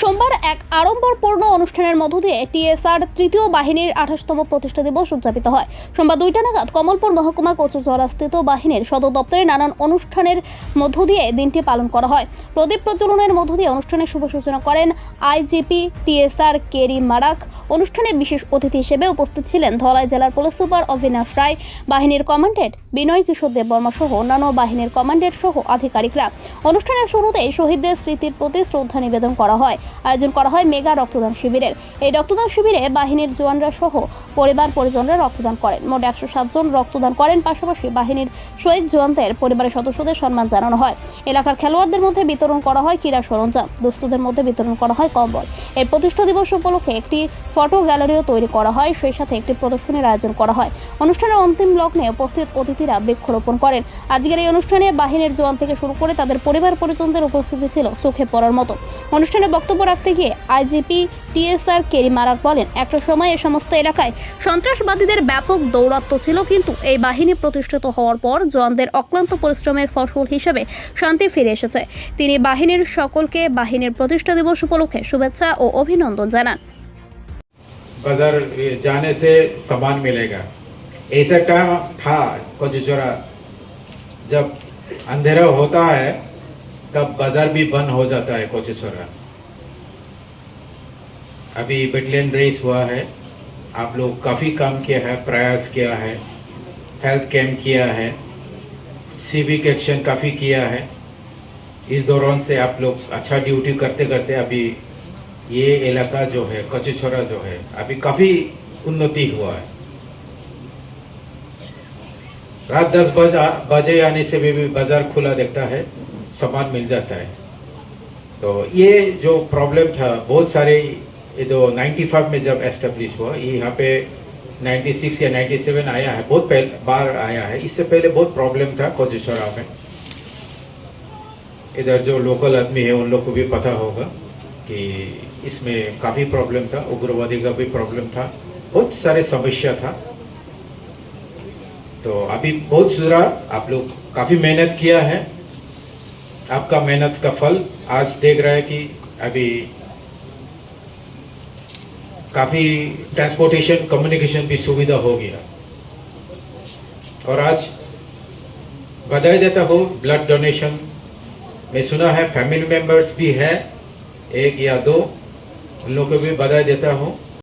সোমবার এক আড়ম্বরপূর্ণ অনুষ্ঠানের মধ্য দিয়ে টিএসআর তৃতীয় বাহিনীর আঠাশতম প্রতিষ্ঠা দিবস উদযাপিত হয়। সোমবার দুইটা নাগাদ কমলপুর মহকুমা কচুচড়াস্থিত বাহিনীর সদর দপ্তরে নানান অনুষ্ঠানের মধ্য দিয়ে দিনটি পালন করা হয়। প্রদীপ প্রজ্বলনের মধ্য দিয়ে অনুষ্ঠানের শুভ সূচনা করেন আইজিপি টিএসআর কেরি মারাক। অনুষ্ঠানে বিশেষ অতিথি হিসেবে উপস্থিত ছিলেন ধলাই জেলার পুলিশ সুপার অবিনাশ রায়, বাহিনীর কমান্ডেন্ট বিনয় কিশোর দেববর্মা সহ অন্যান্য বাহিনীর কমান্ডেন্ট সহ আধিকারিকরা। অনুষ্ঠানের শুরুতেই শহীদদের স্মৃতির প্রতি শ্রদ্ধা নিবেদন করা হয়। আয়োজন করা হয় মেগা রক্তদান শিবিরের। এই রক্তদান শিবিরে বাহিনীর জওয়ানরা সহ পরিবার পরিজনরা রক্তদান করেন। মোট একশো জন রক্তদান করেন, পাশাপাশি বাহিনীর শহীদ জওয়ানদের পরিবারের সদস্যদের সম্মান জানানো হয়। এলাকার খেলোয়াড়দের মধ্যে বিতরণ করা হয় ক্রীড়া সরঞ্জাম দুস্থদের মধ্যে বিতরণ করা হয় কম্বল। এর প্রতিষ্ঠা দিবস উপলক্ষে একটি ফটো গ্যালারিও তৈরি করা হয়, সেই সাথে একটি প্রদর্শনীর আয়োজন করা হয়। অনুষ্ঠানের অন্তিম লগ্নে উপস্থিত অতিথিরা বৃক্ষরোপণ করেন। আজকের এই অনুষ্ঠানে বাহিনীর জওয়ান থেকে শুরু করে তাদের পরিবার পরিজনদের উপস্থিতি ছিল চোখে পড়ার মতো। অনুষ্ঠানে বক্তব্য রাখতে গিয়ে আইজিপি টিএসআর কেরি মারাক বলেন একটা সময় এ সমস্ত এলাকায় সন্ত্রাসবাদীদের ব্যাপক দৌরাত্ম্য ছিল কিন্তু এই বাহিনী প্রতিষ্ঠিত হওয়ার পর জওয়ানদের অক্লান্ত পরিশ্রমের ফসল হিসেবে শান্তি ফিরে এসেছে তিনি বাহিনীর সকলকে বাহিনীর প্রতিষ্ঠা দিবস উপলক্ষে শুভেচ্ছা ও অভিনন্দন জানান बाजार जाने से सामान मिलेगा ऐसा टाइम था कुछ जोरा जब अंधेरा होता है तब बाजार भी बंद हो जाता है कुछ छोरा अभी बटलियन रेस हुआ है। आप लोग काफ़ी काम किया है प्रयास किया है हेल्थ कैंप किया है सिविक एक्शन काफ़ी किया है। इस दौरान से आप लोग अच्छा ड्यूटी करते करते अभी ये इलाका जो है कचुछोरा जो है अभी काफ़ी उन्नति हुआ है। रात दस बजा बजे आने से भी, भी बाज़ार खुला देखता है सामान मिल जाता है। तो ये जो प्रॉब्लम था बहुत सारे ये जो 95 में जब एस्टेब्लिश हुआ, ये यहाँ पे 96 या 97 आया है, बहुत पहले, बार आया है। इससे पहले बहुत प्रॉब्लम था कोजेश्वरा में। इधर जो लोकल आदमी है, उन लोग को भी पता होगा कि इसमें काफ़ी प्रॉब्लम था, उग्रवादी का भी प्रॉब्लम था, बहुत सारे समस्या था। तो अभी बहुत सुधरा, आप लोग काफ़ी मेहनत किया है। आपका मेहनत का फल आज देख रहा है कि अभी काफ़ी ट्रांसपोर्टेशन कम्युनिकेशन भी सुविधा हो गया। और आज बधाई देता हूँ ब्लड डोनेशन मैं सुना है फैमिली मेंबर्स भी है, एक या दो, उन लोगों को भी बधाई देता हूँ।